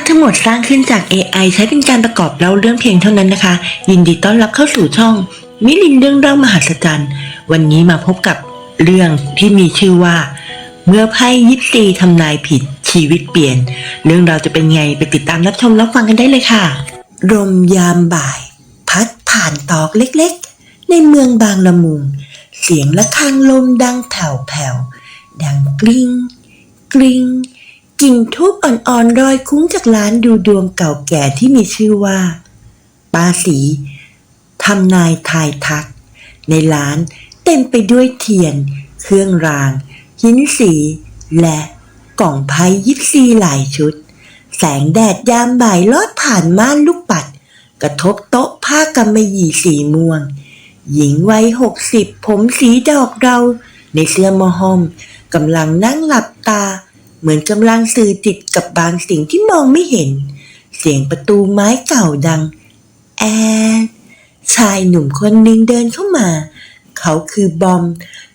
พทั้งหมดสร้างขึ้นจาก AI ใช้เป็นการประกอบเล่าเรื่องเพียงเท่านั้นนะคะ ยินดีต้อนรับเข้าสู่ช่อง มิลินเรื่องเล่ามหัศจรรย์ วันนี้มาพบกับเรื่องที่มีชื่อว่า เมื่อไพ่ยิปซีทำนายผิดชีวิตเปลี่ยน เรื่องเราจะเป็นไงไปติดตามรับชมรับฟังกันได้เลยค่ะลมยามบ่าย พัดผ่านตอกเล็กๆ ในเมืองบางละมุง เสียงระฆังลมดังแผ่วๆดังกริง้งกริง้ง กลิ่นทูบอ่อนๆรอยคุ้งจากร้านดูดวงเก่าแก่ที่มีชื่อว่า ปาสีทำนายทายทัก ในร้านเต็มไปด้วยเทียน เครื่องราง หินสี และกล่องไพ่ยิปซีหลายชุด แสงแดดยามบ่ายลอดผ่านม่านลูกปัด กระทบโต๊ะผ้ากำมะหยี่สีม่วง หญิงวัยหกสิบผมสีดอกเรา ในเสื้อมอหอมกำลังนั่งหลับตา เหมือนกำลังสื่อจิตกับบางสิ่งที่มองไม่เห็น เสียงประตูไม้เก่าดัง แอดชายหนุ่มคนหนึ่งเดินเข้ามา เขาคือบอม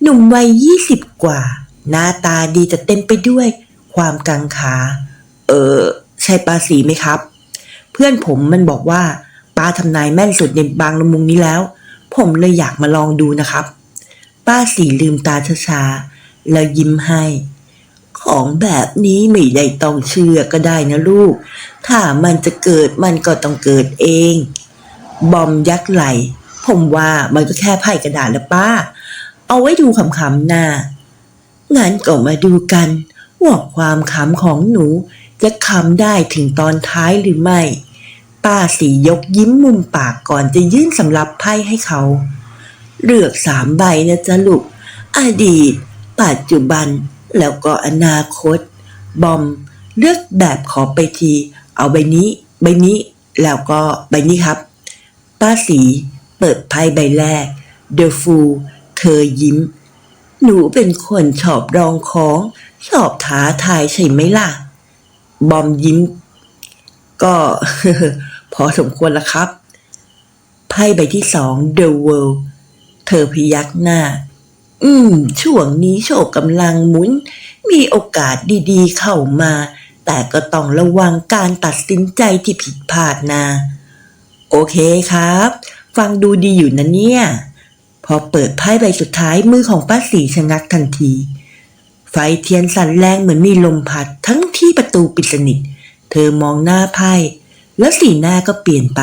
หนุ่มวัยยี่สิบกว่า หน้าตาดีแต่เต็มไปด้วย ความกังขา เออ ใช่ปาสีไหมครับ เพื่อนผมมันบอกว่าป้าทำนายแม่นสุดในบางละมุงนี้แล้ว ผมเลยอยากมาลองดูนะครับ ป้าสีลืมตาช้าๆแล้วยิ้มให้ ของแบบนี้ไม่ได้ต้องเชื่อก็ได้นะลูก ถ้ามันจะเกิดมันก็ต้องเกิดเอง บอมยักไหล ผมว่ามันก็แค่ไพ่กระดาษละป้า เอาไว้ดูขำๆหน้างั้นก็มาดูกันว่าความขำของหนู จะขำได้ถึงตอนท้ายหรือไม่ ป้าสียกยิ้มมุมปากก่อนจะยื่นสำรับไพ่ให้เขา เลือกสามใบนะจ๊ะลูก อดีต ปัจจุบัน แล้วก็อนาคต บอมเลือกแบบขอไปที เอาใบนี้ ใบนี้ แล้วก็ใบนี้ครับ ป้าสีเปิดไพ่ใบแรก The Fool เธอยิ้ม หนูเป็นคนชอบรองของชอบท้าทายใช่ไหมล่ะ บอมยิ้ม ก็พอสมควรละครับ ไพ่ใบที่สอง The World เธอพยักหน้า อืม ช่วงนี้โชคกำลังหมุน มีโอกาสดีๆ เข้ามา แต่ก็ต้องระวังการตัดสินใจที่ผิดพลาดนะ โอเคครับ ฟังดูดีอยู่นะเนี่ย พอเปิดไพ่ใบสุดท้ายมือของป้าสีชะงักทันที ไฟเทียนสั่นแรงเหมือนมีลมพัดทั้งที่ประตูปิดสนิท เธอมองหน้าไพ่ แล้วสีหน้าก็เปลี่ยนไป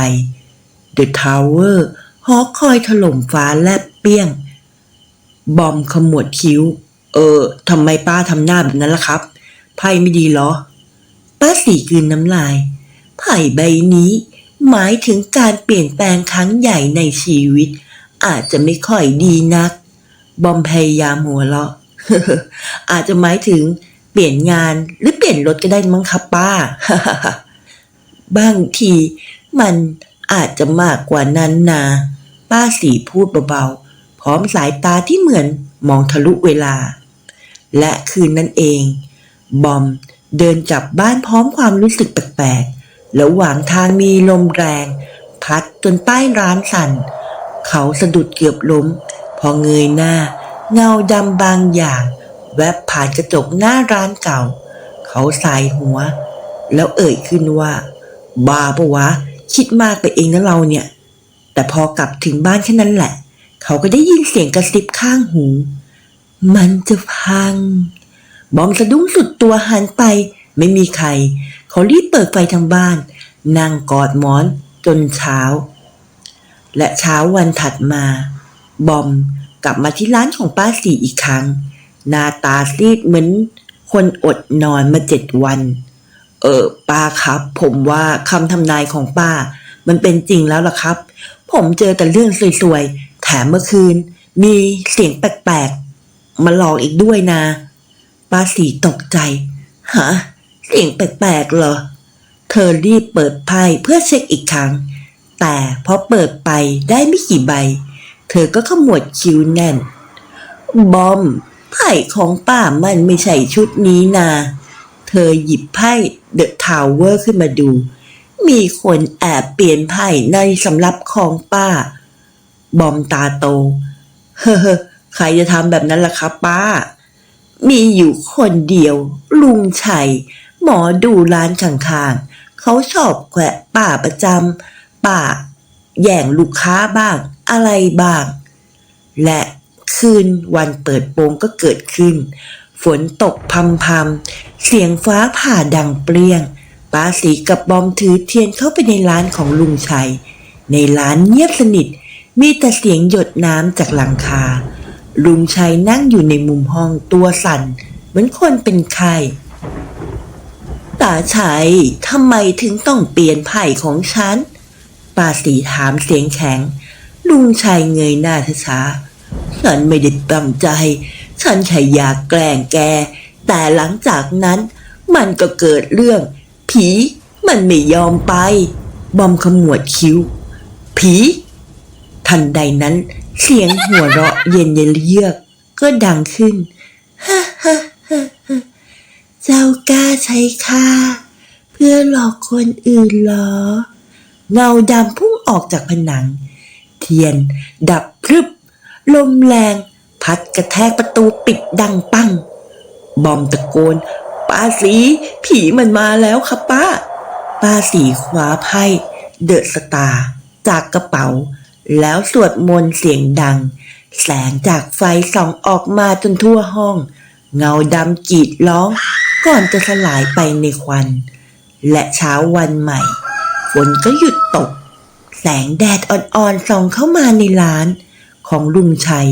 The Tower หอคอยถล่มฟ้าแลบเปี้ยง บอมขมวดคิ้ว เออทำไมป้าทำหน้าแบบนั้นล่ะครับ ไพ่ไม่ดีเหรอ ป้าสีกลืนน้ำลาย ไพ่ใบนี้ หมายถึงการเปลี่ยนแปลงครั้งใหญ่ในชีวิต อาจจะไม่ค่อยดีนัก บอมพยายามหัวเราะอาจจะหมายถึงเปลี่ยนงานหรือเปลี่ยนรถก็ได้มั้งครับป้า บางทีมันอาจจะมากกว่านั้นนะป้าสีพูดเบาๆ พร้อมสายตาที่เหมือนมองทะลุเวลา และคืนนั้นเอง บอมเดินกลับบ้านพร้อมความรู้สึกแปลกๆแล้วหว่างทางมีลมแรง พัดจนป้ายร้านสั่น เขาสะดุดเกือบล้ม พอเงยหน้า เงาดำบางอย่าง แวบผ่านกระจกหน้าร้านเก่า เขาสายหัว แล้วเอ่ยขึ้นว่าบ้าปะวะ คิดมากไปเองนะเราเนี่ย แต่พอกลับถึงบ้านแค่นั้นแหละ เขาก็ได้ยินเสียงกระซิบข้างหู มันจะพัง บอมสะดุ้งสุดตัวหันไปไม่มีใคร เขารีบเปิดไฟทางบ้าน นั่งกอดหมอนจนเช้า และเช้าวันถัดมา บอมกลับมาที่ร้านของป้าสีอีกครั้ง หน้าตาซีดเหมือนคนอดนอนมาเจ็ดวัน เออป้าครับ ผมว่าคำทำนายของป้า มันเป็นจริงแล้วล่ะครับ ผมเจอแต่เรื่องสวย มเมื่อคืน มีเสียงแปลกๆ มาหลอกอีกด้วยนะ ป้าสีตกใจ ฮะ เสียงแปลกๆเหรอ เธอรีบเปิดไพ่เพื่อเช็คอีกครั้ง แต่พอเปิดไปได้ไม่กี่ใบ เธอก็ขมวดคิ้วแน่น บอม ไพ่ของป้ามันไม่ใช่ชุดนี้นาเธอหยิบไพ่เดอะทาวเวอร์ขึ้นมาดู มีคนแอบเปลี่ยนไพ่ในสำรับของป้า บอมตาโต เฮ้อใครจะทำแบบนั้นล่ะครับป้า มีอยู่คนเดียว ลุงชัย หมอดูร้านข้างๆเขาชอบแขวะป้าประจำป้าแย่งลูกค้าบ้าง อะไรบ้าง และคืนวันเปิดโปงก็เกิดขึ้น ฝนตกพำพำๆเสียงฟ้าผ่าดังเปรี้ยงป้าสีกับบอมถือเทียนเข้าไปในร้านของลุงชัย ในร้านเงียบสนิท มีแต่เสียงหยดน้ำจากหลังคา ลุงชัยนั่งอยู่ในมุมห้องตัวสั่น เหมือนคนเป็นไข้ตาชัยทำไมถึงต้องเปลี่ยนไผ่ของฉันป้าสีถามเสียงแข็ง ลุงชัยเงยหน้าช้าฉันไม่ได้ตั้งใจ ฉันแค่อยากแกล้งแก แต่หลังจากนั้น มันก็เกิดเรื่อง ผีมันไม่ยอมไป บอมขมวดคิ้ว ผี ทันใดนั้น เสียงหัวเราะเย็นเยเยือก ก็ดังขึ้นฮ่าฮ่าฮ่าฮ่าเจ้ากล้าใช้ข้าเพื่อหลอกคนอื่นหรอ เงาดำพุ่งออกจากผนัง เทียน ดับพรึบ ลมแรง พัดกระแทกประตูปิดดังปัง บอมตะโกน ป้าสี ผีมันมาแล้วครับป้า ป้าสีคว้าไพ่ เดอะสตาร์จากกระเป๋า แล้วสวดมนต์เสียงดัง แสงจากไฟส่องออกมาจนทั่วห้อง เงาดำกรีดร้อง ก่อนจะสลายไปในควัน และเช้าวันใหม่ ฝนก็หยุดตก แสงแดดอ่อนๆส่องเข้ามาในร้านของลุงชัย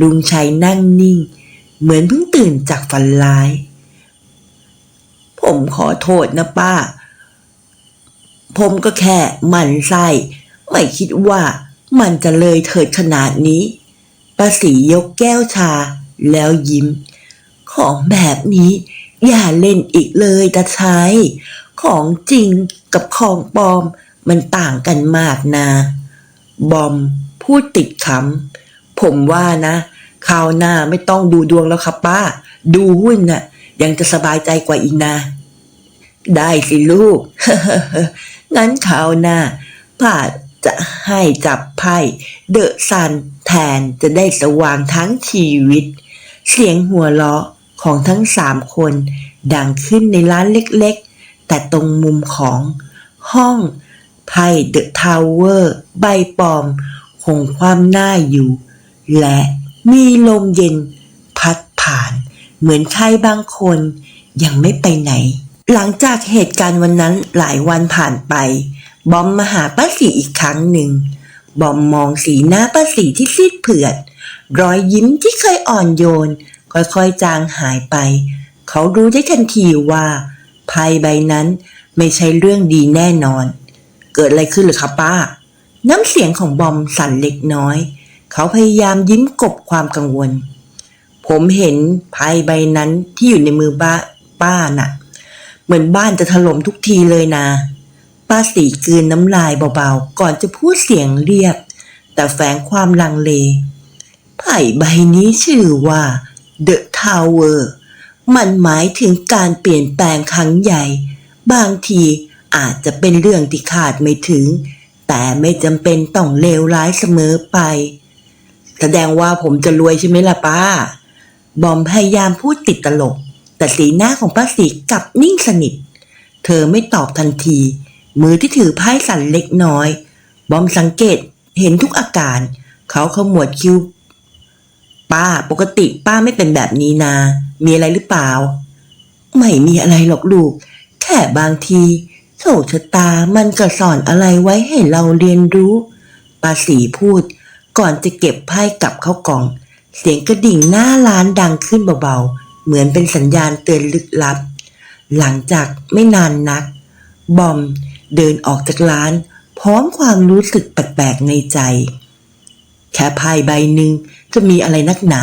ลุงชัยนั่งนิ่ง เหมือนเพิ่งตื่นจากฝันร้าย ผมขอโทษนะป้า ผมก็แค่หมั่นไส้ไม่คิดว่า มันจะเลยเถิดขนาดนี้ป้าสียกแก้วชาแล้วยิ้ม ของแบบนี้อย่าเล่นอีกเลยตาชัยของจริงกับของปลอมมันต่างกันมากนะ บอมพูดติดขำผมว่านะคราวหน้าไม่ต้องดูดวงแล้วครับป้า ดูหุ้นน่ะ ยังจะสบายใจกว่าอีกนะ ได้สิลูก งั้นคราวหน้าป้า จะให้จับไพ่เดอะซันแทนจะได้สว่างทั้งชีวิต เสียงหัวเราะของทั้งสามคน ดังขึ้นในร้านเล็กๆ แต่ตรงมุมของห้องไพ่เดอะทาวเวอร์ใบปอมคงความหน้าอยู่ และมีลมเย็นพัดผ่าน เหมือนใครบางคนยังไม่ไปไหน หลังจากเหตุการณ์วันนั้นหลายวันผ่านไป บอมมาหาป้าสีอีกครั้งหนึ่ง บอมมองสีหน้าป้าสีที่ซีดเผือด รอยยิ้มที่เคยอ่อนโยน ค่อยๆจางหายไป เขารู้ได้ทันทีว่าไพ่ใบนั้นไม่ใช่เรื่องดีแน่นอน เกิดอะไรขึ้นหรือครับป้า น้ำเสียงของบอมสั่นเล็กน้อย เขาพยายามยิ้มกบความกังวล ผมเห็นไพ่ใบนั้นที่อยู่ในมือบ้าป้าน่ะ เหมือนบ้านจะถล่มทุกทีเลยนะ ป้าสีกืนน้ำลายเบาๆ ก่อนจะพูดเสียงเรียบแต่แฝงความลังเลไพ่ใบนี้ชื่อว่า The Tower มันหมายถึงการเปลี่ยนแปลงครั้งใหญ่ บางทีอาจจะเป็นเรื่องที่คาดไม่ถึง แต่ไม่จำเป็นต้องเลวร้ายเสมอไป แสดงว่าผมจะรวยใช่ไหมล่ะป้า บอมพยายามพูดติดตลก แต่สีหน้าของป้าสีกลับนิ่งสนิท เธอไม่ตอบทันที มือที่ถือไพ่สั่นเล็กน้อย บอมสังเกตเห็นทุกอาการ เขาขมวดคิ้วป้าปกติป้าไม่เป็นแบบนี้นา มีอะไรหรือเปล่า ไม่มีอะไรหรอกลูก แค่บางทีโชคชะตามันก็สอนอะไรไว้ให้เราเรียนรู้ป้าสีพูด ก่อนจะเก็บไพ่กลับเข้ากล่อง เสียงกระดิ่งหน้าร้านดังขึ้นเบาๆ เหมือนเป็นสัญญาณเตือนลึกลับ หลังจากไม่นานนัก บอม เดินออกจากร้าน พร้อมความรู้สึกแปลกๆในใจ แค่ไพ่ใบหนึ่งจะมีอะไรนักหนา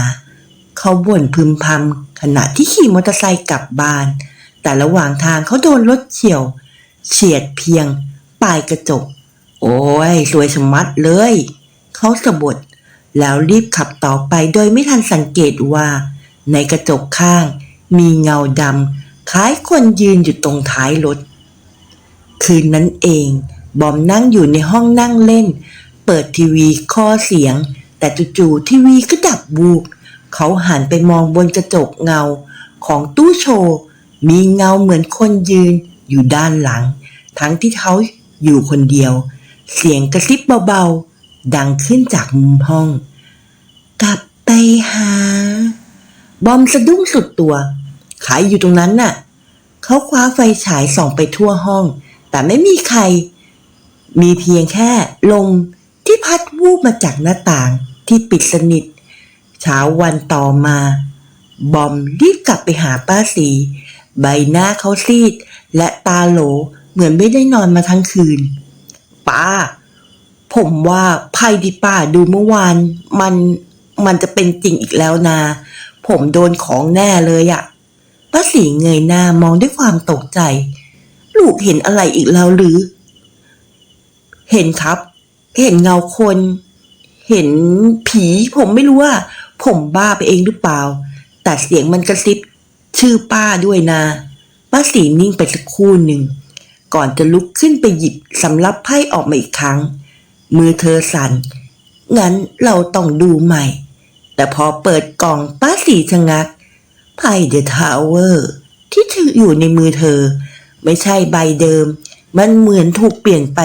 เขาบ่นพึมพำขณะที่ขี่มอเตอร์ไซค์กลับบ้าน แต่ระหว่างทางเขาโดนรถเฉียว เฉียดเพียงปลายกระจก โอ้ยสวยชมัดเลย เขาสะบดแล้วรีบขับต่อไปโดยไม่ทันสังเกตว่า ในกระจกข้างมีเงาดำคล้ายคนยืนอยู่ตรงท้ายรถ คืนนั้นเอง บอมนั่งอยู่ในห้องนั่งเล่น เปิดทีวีข้อเสียง แต่จู่ๆทีวีก็ดับวูบเขาหันไปมองบนกระจกเงา ของตู้โชว์ มีเงาเหมือนคนยืนอยู่ด้านหลัง ทั้งที่เขาอยู่คนเดียว เสียงกระซิบเบาๆ ดังขึ้นจากมุมห้อง กลับไปหา บอมสะดุ้งสุดตัวใครอยู่ตรงนั้นน่ะ เขาคว้าไฟฉายส่องไปทั่วห้อง แต่ไม่มีใคร มีเพียงแค่ลมที่พัดวูบมาจากหน้าต่างที่ปิดสนิท เช้าวันต่อมา บอมรีบกลับไปหาป้าสี ใบหน้าเขาซีด และตาโหลเหมือนไม่ได้นอนมาทั้งคืน ป้า ผมว่าไพ่ที่ป้าดูเมื่อวาน มันมันจะเป็นจริงอีกแล้วนะผมโดนของแน่เลยอะป้าสีเงยหน้ามองด้วยความตกใจ ลูกเห็นอะไรอีกแล้วหรือ เห็นครับ เห็นเงาคน เห็นผีผมไม่รู้ว่า ผมบ้าไปเองหรือเปล่า แต่เสียงมันกระซิบชื่อป้าด้วยนะป้าสีนิ่งไปสักครู่หนึ่ง ก่อนจะลุกขึ้นไปหยิบสำรับไพ่ออกมาอีกครั้ง มือเธอสั่น งั้นเราต้องดูใหม่ แต่พอเปิดกล่องป้าสีชะงักไพ่เดอะทาวเวอร์ที่ถืออยู่ในมือเธอ ไม่ใช่ใบเดิม มันเหมือนถูกเปลี่ยนไป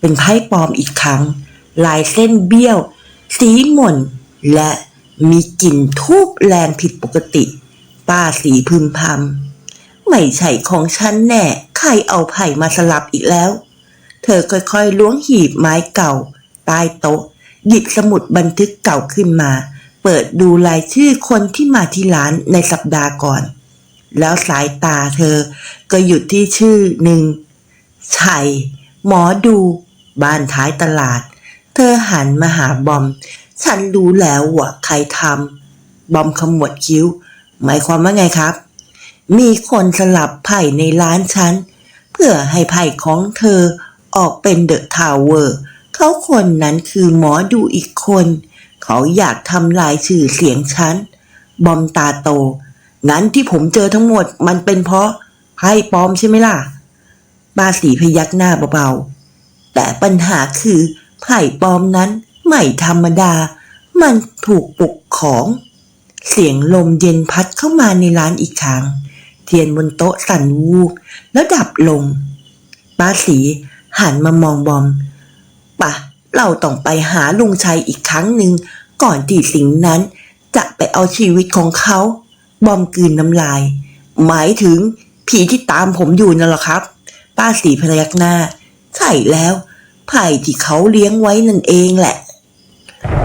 เป็นไพ่ปลอมอีกครั้ง ลายเส้นเบี้ยว สีหม่น และมีกลิ่นทูบแรงผิดปกติ ป้าสีพึมพำไม่ใช่ของฉันแน่ ใครเอาไผ่มาสลับอีกแล้ว เธอค่อยๆล้วงหีบไม้เก่า ใต้โต๊ะ หยิบสมุดบันทึกเก่าขึ้นมา เปิดดูรายชื่อคนที่มาที่ร้านในสัปดาห์ก่อน แล้วสายตาเธอ ก็หยุดที่ชื่อหนึ่งชัยหมอดู บ้านท้ายตลาด เธอหันมาหาบอม ฉันรู้แล้วว่าใครทำบอมขมวดคิ้ว หมายความว่าไงครับ มีคนสลับไพ่ในร้านฉัน เพื่อให้ไพ่ของเธอออกเป็นเดอะทาวเวอร์เขาคนนั้นคือหมอดูอีกคน เขาอยากทำลายชื่อเสียงฉัน บอมตาโต งั้นที่ผมเจอทั้งหมดมันเป็นเพราะไพ่ปลอมใช่ไหมล่ะป้าสีพยักหน้าเบาๆ แต่ปัญหาคือไพ่ปลอมนั้นไม่ธรรมดา มันถูกปลุกของ เสียงลมเย็นพัดเข้ามาในร้านอีกครั้ง เทียนบนโต๊ะสั่นวูบแล้วดับลง ป้าสีหันมามองบอมปะเราต้องไปหาลุงชัยอีกครั้งหนึ่งก่อนที่สิ่งนั้นจะไปเอาชีวิตของเขา บอมกลืนน้ำลาย หมายถึงผีที่ตามผมอยู่นั่นหรอครับ ป้าสีพยักหน้า ใช่แล้วไผ่ที่เขาเลี้ยงไว้นั่นเองแหละ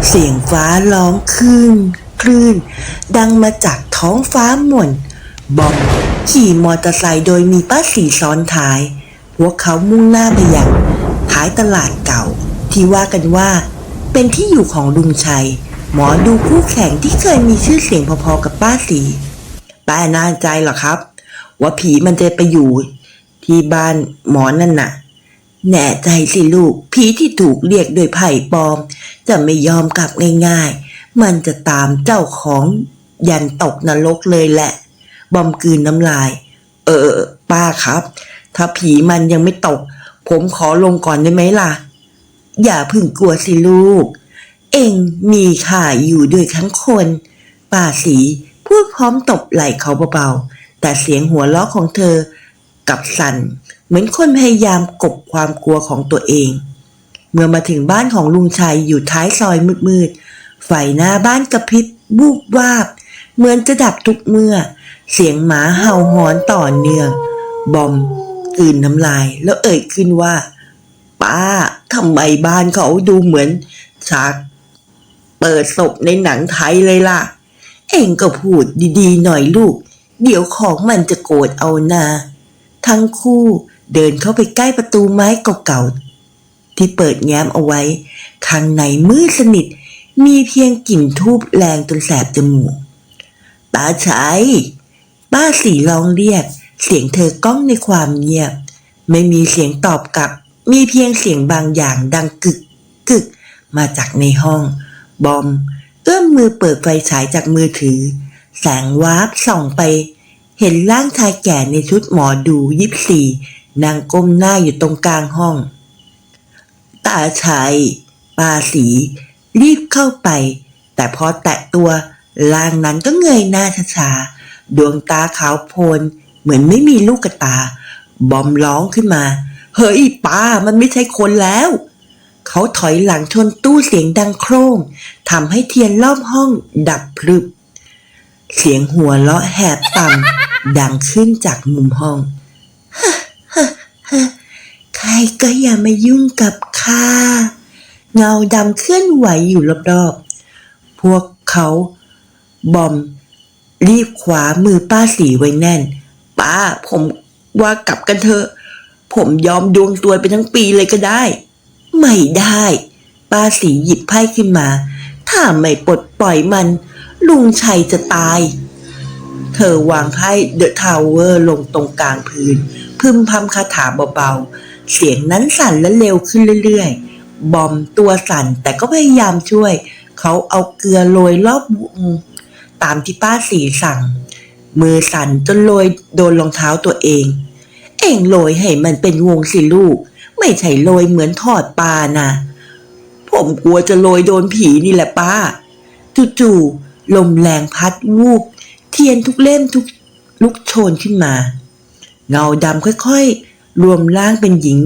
เสียงฟ้าร้องคลื่นคลื่น ดังมาจากท้องฟ้าหม่น บอมขี่มอเตอร์ไซค์โดยมีป้าสีซ้อนท้าย พวกเขามุ่งหน้าไปยังท้ายตลาดเก่า ที่ว่ากันว่า เป็นที่อยู่ของลุงชัย หมอดูคู่แข่งที่เคยมีชื่อเสียงพอๆกับป้าสีป้าน่าใจเหรอครับ ว่าผีมันจะไปอยู่ ที่บ้านหมอนั่นน่ะ แน่ใจสิลูก ผีที่ถูกเรียกโดยไผ่ปลอม จะไม่ยอมกลับง่ายๆ มันจะตามเจ้าของยันตกนรกเลยแหละ บอมกืนน้ำลาย เออ ป้าครับ ถ้าผีมันยังไม่ตก ผมขอลงก่อนได้ไหมล่ะ อย่าพึ่งกลัวสิลูก เองมีข่าอยู่ด้วยทั้งคนป้าสีพูดพร้อมตบไหล่เขาเบาๆ แต่เสียงหัวเราะของเธอกับสั่นเหมือนคนพยายามกบความกลัวของตัวเอง เมื่อมาถึงบ้านของลุงชัยอยู่ท้ายซอยมืดๆ ไฟหน้าบ้านกระพริบบูบวาบ เหมือนจะดับทุกเมื่อ เสียงหมาเห่าหอนต่อเนื่อง บอมกืนน้ำลายแล้วเอ่ยขึ้นว่า ป้าทำไมบ้านเขาดูเหมือนฉาก เปิดศพในหนังไทยเลยล่ะ เองก็พูดดีๆ หน่อยลูก เดี๋ยวของมันจะโกรธเอานา ทั้งคู่เดินเข้าไปใกล้ประตูไม้เก่าๆ ที่เปิดแง้มเอาไว้ ข้างในมืดสนิท มีเพียงกลิ่นทูบแรงจนแสบจมูกป้าชัยป้าสีร้องเรียก เสียงเธอก้องในความเงียบ ไม่มีเสียงตอบกลับ มีเพียงเสียงบางอย่างดังกึกกึกมาจากในห้อง บอม เอื้อมมือเปิดไฟฉายจากมือถือ แสงวาบส่องไป เห็นร่างชายแก่ในชุดหมอดูยิบสี่นางก้มหน้าอยู่ตรงกลางห้อง ตาชัยปาสี รีบเข้าไป แต่พอแตะตัวร่างนั้นก็เงยหน้าช้าๆดวงตาขาวโพลนเหมือนไม่มีลูกกตา บอมร้องขึ้นมา เฮ้ยป้ามันไม่ใช่คนแล้ว เขาถอยหลังชนตู้เสียงดังโครมทำให้เทียนรอบห้องดับพลึบ เสียงหัวเราะแหบต่ำดังขึ้นจากมุมห้อง ใครก็อย่ามายุ่งกับข้า เงาดำเคลื่อนไหวอยู่รอบๆ พวกเขาบอม รีบขวามือป้าสีไว้แน่น ป้าผมว่ากลับกันเถอะ ผมยอมดวงตัวไปทั้งปีเลยก็ได้ ไม่ได้ ป้าสีหยิบไพ่ขึ้นมา ถ้าไม่ปลดปล่อยมัน ลุงชัยจะตาย เธอวางไพ่เดอะทาวเวอร์ลงตรงกลางพื้น พึมพำคาถาเบาๆ เสียงนั้นสั่นและเร็วขึ้นเรื่อยๆ บอมตัวสั่นแต่ก็พยายามช่วย เขาเอาเกลือโรยรอบวงตามที่ป้าสีสั่ง มือสั่นจนโรยโดนรองเท้าตัวเอง เอ็งโรยให้มันเป็นวงสิลูก ไม่ใช่โรยเหมือนทอดปลานะผมกลัวจะโรยโดนผีนี่แหละป้า จู่ๆลมแรงพัดวูบเทียนทุกเล่มทุกลุกโชนขึ้นมา เงาดำค่อยๆ รวมร่างเป็นหญิง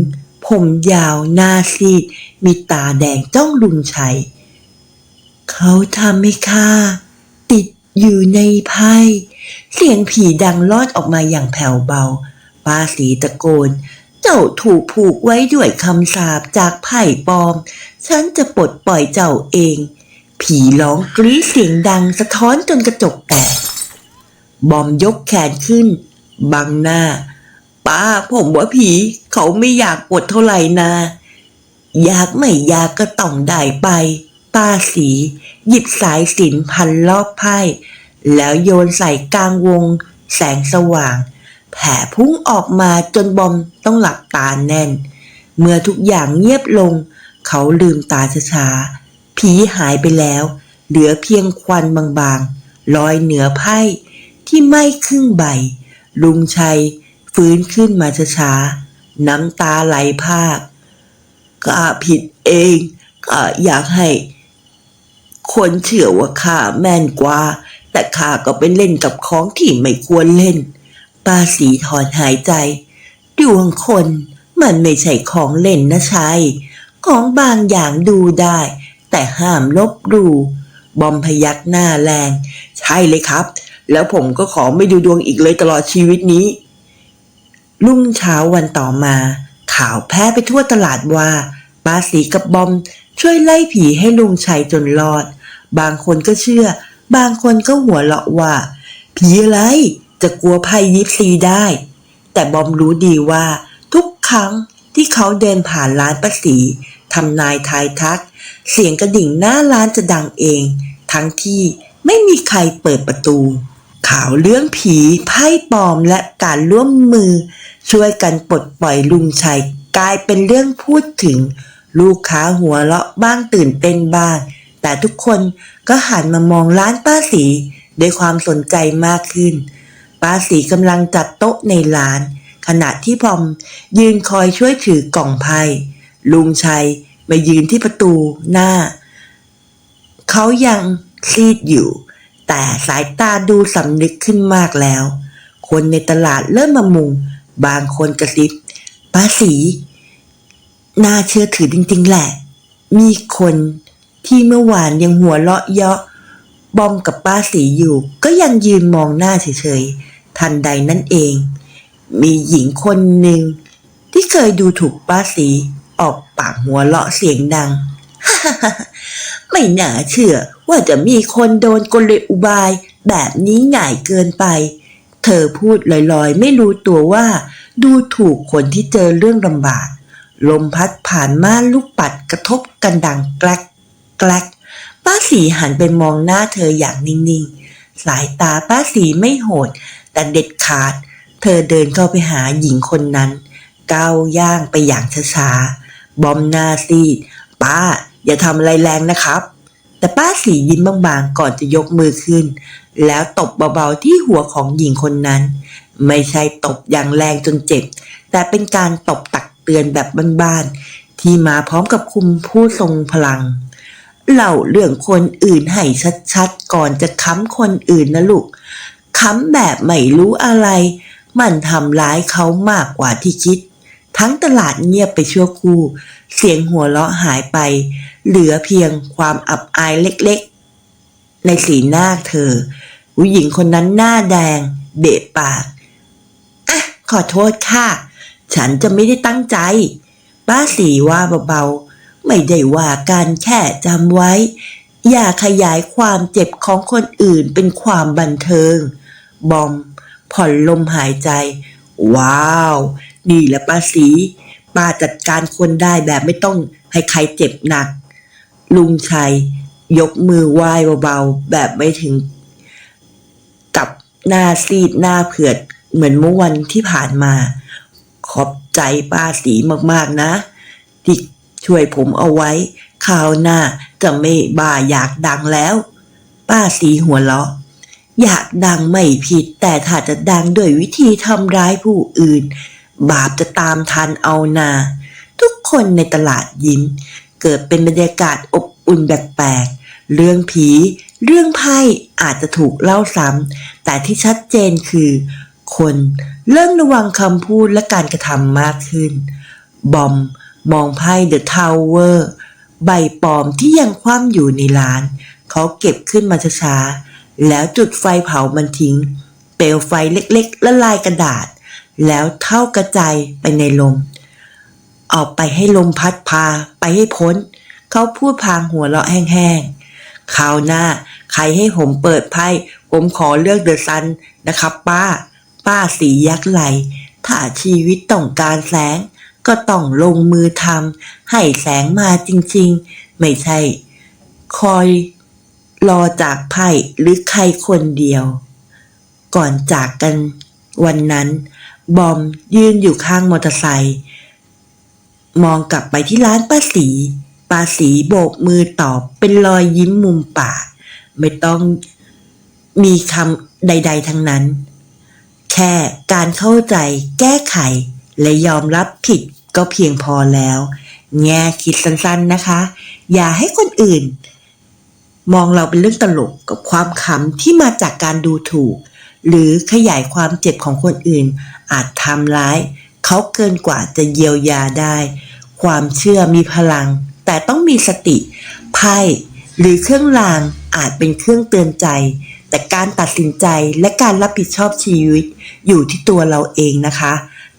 ผมยาวหน้าซีด มีตาแดงจ้องลุงชัย เขาทำให้ข้าติดอยู่ในไพ่เสียงผีดังลอดออกมาอย่างแผ่วเบาป้าสีตะโกน เจ้าถูกผูกไว้ด้วยคำสาปจากไพ่ปอม ฉันจะปลดปล่อยเจ้าเอง ผีร้องกรี๊ดเสียงดังสะท้อนจนกระจกแตก บอมยกแขนขึ้น บังหน้า ป้าผมว่าผีเขาไม่อยากปลดเท่าไหร่นะ อยากไม่อยากก็ต้องได้ไป ป้าสี หยิบสายสินพันรอบไพ่ แล้วโยนใส่กลางวง แสงสว่าง แผ่พุ่งออกมาจนบอมต้องหลับตาแน่น เมื่อทุกอย่างเงียบลง เขาลืมตาช้าๆผีหายไปแล้ว เหลือเพียงควันบางๆลอยเหนือไพ่ที่ไม้ครึ่งใบ ลุงชัยฟื้นขึ้นมาช้าๆน้ำตาไหลพรากข้าผิดเองข้าอยากให้ คนเชื่อว่าข้าแม่นกว่า แต่ข้าก็ไปเล่นกับของที่ไม่ควรเล่น ป้าสีถอนหายใจ ดวงคนมันไม่ใช่ของเล่นนะชัย ของบางอย่างดูได้ แต่ห้ามลบหลู่บอมพยักหน้าแรง ใช่เลยครับ แล้วผมก็ขอไม่ดูดวงอีกเลยตลอดชีวิตนี้ รุ่งเช้าวันต่อมา ข่าวแพร่ไปทั่วตลาดว่าป้าสีกับบอมช่วยไล่ผีให้ลุงชัยจนรอด บางคนก็เชื่อ บางคนก็หัวเราะว่า ผีอะไร จะกลัวไพ่ยิปซีได้ แต่บอมรู้ดีว่า ทุกครั้งที่เขาเดินผ่านร้านป้าสีทำนายทายทัก เสียงกระดิ่งหน้าร้านจะดังเอง ทั้งที่ไม่มีใครเปิดประตู ข่าวเรื่องผีไพ่ปลอมและการร่วมมือ ช่วยกันปลดปล่อยลุงชัยกลายเป็นเรื่องพูดถึง ลูกค้าหัวเราะบ้างตื่นเต้นบ้าง แต่ทุกคนก็หันมามองร้านป้าสีด้วยความสนใจมากขึ้น ป้าสีกำลังจัดโต๊ะในร้าน ขณะที่พอมยืนคอยช่วยถือกล่องไพ่ลุงชัยมายืนที่ประตูหน้า เขายังซีดอยู่ แต่สายตาดูสำนึกขึ้นมากแล้ว คนในตลาดเริ่มมามุง บางคนกระซิบป้าสีน่าเชื่อถือจริงๆแหละ มีคนที่เมื่อวานยังหัวเราะเยาะบอมกับป้าสีอยู่ ก็ยังยืนมองหน้าเฉยๆ ทันใดนั่นเอง มีหญิงคนหนึ่ง ที่เคยดูถูกป้าสีออกปากหัวเราะเสียงดัง ไม่น่าเชื่อว่าจะมีคนโดนกลอุบายแบบนี้ง่ายเกินไป เธอพูดลอยๆ ไม่รู้ตัวว่า ดูถูกคนที่เจอเรื่องลำบาก ลมพัดผ่านม่านลูกปัดกระทบกันดังแกลกแกลกป้าสีหันไปมองหน้าเธออย่างนิ่งๆ สายตาป้าสีไม่โหด แต่เด็ดขาด เธอเดินเข้าไปหาหญิงคนนั้นก้าวย่างไปอย่างช้าๆบอมหน้าซีดป้า อย่าทำอะไรแรงนะครับ แต่ป้าสียิ้มบางๆก่อนจะยกมือขึ้น แล้วตบเบาๆที่หัวของหญิงคนนั้น ไม่ใช่ตบอย่างแรงจนเจ็บ แต่เป็นการตบตักเตือนแบบบ้านๆที่มาพร้อมกับคุมผู้ทรงพลังเล่าเรื่องคนอื่นให้ชัดๆ ก่อนจะค้ำคนอื่นนะลูก ค้ำแบบไม่รู้อะไร มันทำร้ายเขามากกว่าที่คิด ทั้งตลาดเงียบไปชั่วครู่ เสียงหัวเราะหายไป เหลือเพียงความอับอายเล็กๆ ในสีหน้าเธอ ผู้หญิงคนนั้นหน้าแดง เบะปากอะขอโทษค่ะ ฉันจะไม่ได้ตั้งใจ ป้าสีว่าเบาๆ ไม่ได้ว่าการแค่จำไว้อย่าขยายความเจ็บของคนอื่นเป็นความบันเทิง บอม ผ่อนลมหายใจ ว้าว นี่แหละป้าสีป้าจัดการคนได้แบบไม่ต้องให้ใครเจ็บหนัก ลุงชัย ยกมือไหว้เบาๆ แบบไม่ถึง กับหน้าซีดหน้าเผือดเหมือนเมื่อวันที่ผ่านมา ขอบใจป้าสีมากๆนะ ที่ช่วยผมเอาไว้คราวหน้าจะไม่บ้าอยากดังแล้ว ป้าสีหัวเราะ อยากดังไม่ผิด แต่ถ้าจะดังด้วยวิธีทำร้ายผู้อื่น บาปจะตามทันเอานา ทุกคนในตลาดยิ้ม เกิดเป็นบรรยากาศอบอุ่นแปลกๆ เรื่องผี เรื่องไพ่อาจจะถูกเล่าซ้ำ แต่ที่ชัดเจนคือ คนเริ่มระวังคำพูดและการกระทำมากขึ้น บอมมองไพ่เดอะทาวเวอร์ใบปลอมที่ยังคว่ำอยู่ในร้าน เขาเก็บขึ้นมาช้าๆ แล้วจุดไฟเผามันทิ้ง เปลวไฟเล็กๆละลายกระดาษ แล้วเท่ากระจายไปในลม ออกไปให้ลมพัดพาไปให้พ้น เขาพูดพางหัวเราะแห้งๆคราวหน้า ใครให้ผมเปิดไพ่ผมขอเลือกเดอะซันนะครับ ป้า ป้าสียักษ์ไหล ถ้าชีวิตต้องการแสง ก็ต้องลงมือทำให้แสงมาจริงๆ ไม่ใช่ คอย รอจากไพ่หรือใครคนเดียว ก่อนจากกันวันนั้น บอมยืนอยู่ข้างมอเตอร์ไซค์มองกลับไปที่ร้านป้าสีป้าสีโบกมือตอบเป็นรอยยิ้มมุมปากไม่ต้องมีคำใด ๆ ทั้งนั้น แค่การเข้าใจแก้ไข และยอมรับผิดก็เพียงพอแล้ว แง่คิดสั้นๆนะคะ อย่าให้คนอื่น มองเราเป็นเรื่องตลกกับความขำที่มาจากการดูถูก หรือขยายความเจ็บของคนอื่น อาจทำร้าย เขาเกินกว่าจะเยียวยาได้ ความเชื่อมีพลัง แต่ต้องมีสติ ไพ่ หรือเครื่องรางอาจเป็นเครื่องเตือนใจ แต่การตัดสินใจและการรับผิดชอบชีวิต อยู่ที่ตัวเราเองนะคะ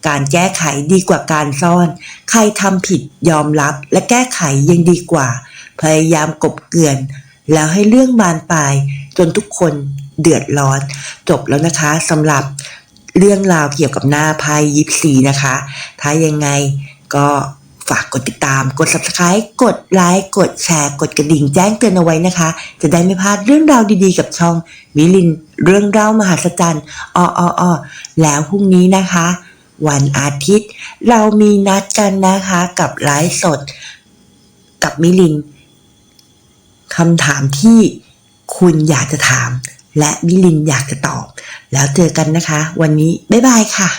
การแก้ไขดีกว่าการซ่อน ใครทำผิดยอมรับและแก้ไขยังดีกว่า พยายามกบเกลื่อน แล้วให้เรื่องบานปลายจนทุกคนเดือดร้อน จบแล้วนะคะสำหรับเรื่องราวเกี่ยวกับหน้าไพ่ยิปซีนะคะ ถ้ายังไงก็ฝากกดติดตาม กด subscribe กดไลค์ กดแชร์ กดกระดิ่งแจ้งเตือนเอาไว้นะคะ จะได้ไม่พลาดเรื่องราวดีๆ กับช่องมิลิน เรื่องเล่ามหัศจรรย์อ้ออ้ออ้อแล้วพรุ่งนี้นะคะ วันอาทิตย์ เรามีนัดกันนะคะกับไลฟ์สด กับมิลิน คำถามที่คุณอยากจะถาม และวิลินอยากจะตอบ แล้วเจอกันนะคะ วันนี้บ๊ายบายค่ะ